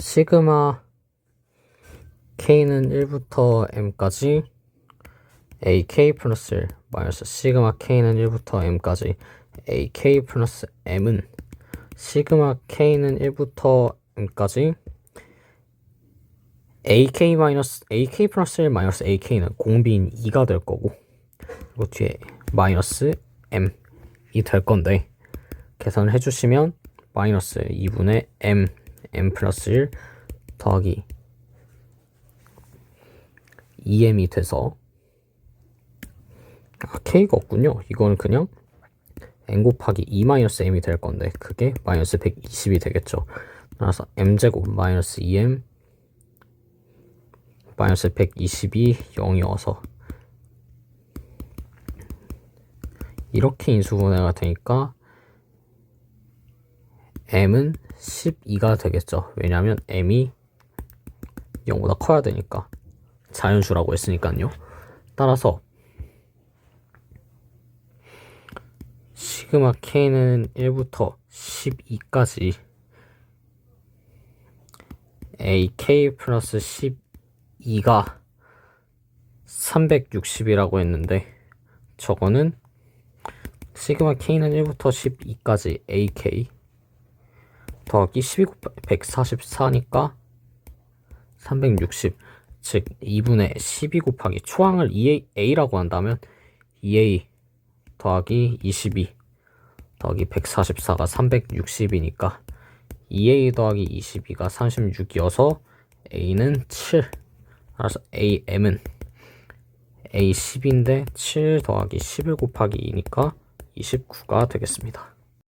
시그마 k는 1부터 m까지 ak 플러스 1 마이너스 시그마 k는 1부터 m까지 ak 플러스 m은 시그마 k는 1부터 m까지 ak 마이너스 ak 플러스 1 마이너스 ak는 공비인 2가 될 거고 그리고 뒤에 마이너스 m이 될 건데 계산을 해주시면 마이너스 2분의 m m 플러스 1 더하기 2m이 돼서 아 k가 없군요. 이거는 그냥 n 곱하기 2 마이너스 m이 될 건데 그게 마이너스 120이 되겠죠. 따라서 m제곱 마이너스 2m 마이너스 120이 0이어서 이렇게 인수분해가 되니까 m은 12가 되겠죠. 왜냐하면 m이 0보다 커야 되니까 자연수라고 했으니까요. 따라서 시그마 k는 1부터 12까지 ak 플러스 12가 360이라고 했는데 저거는 시그마 k는 1부터 12까지 ak 더하기 12 곱하기 144니까 360, 즉 2분의 12 곱하기 초항을 2a, a라고 한다면 2a 더하기 22 더하기 144가 360이니까 2a 더하기 22가 36이어서 a는 7 따라서 am은 a 10인데 7 더하기 11 곱하기 2니까 29가 되겠습니다.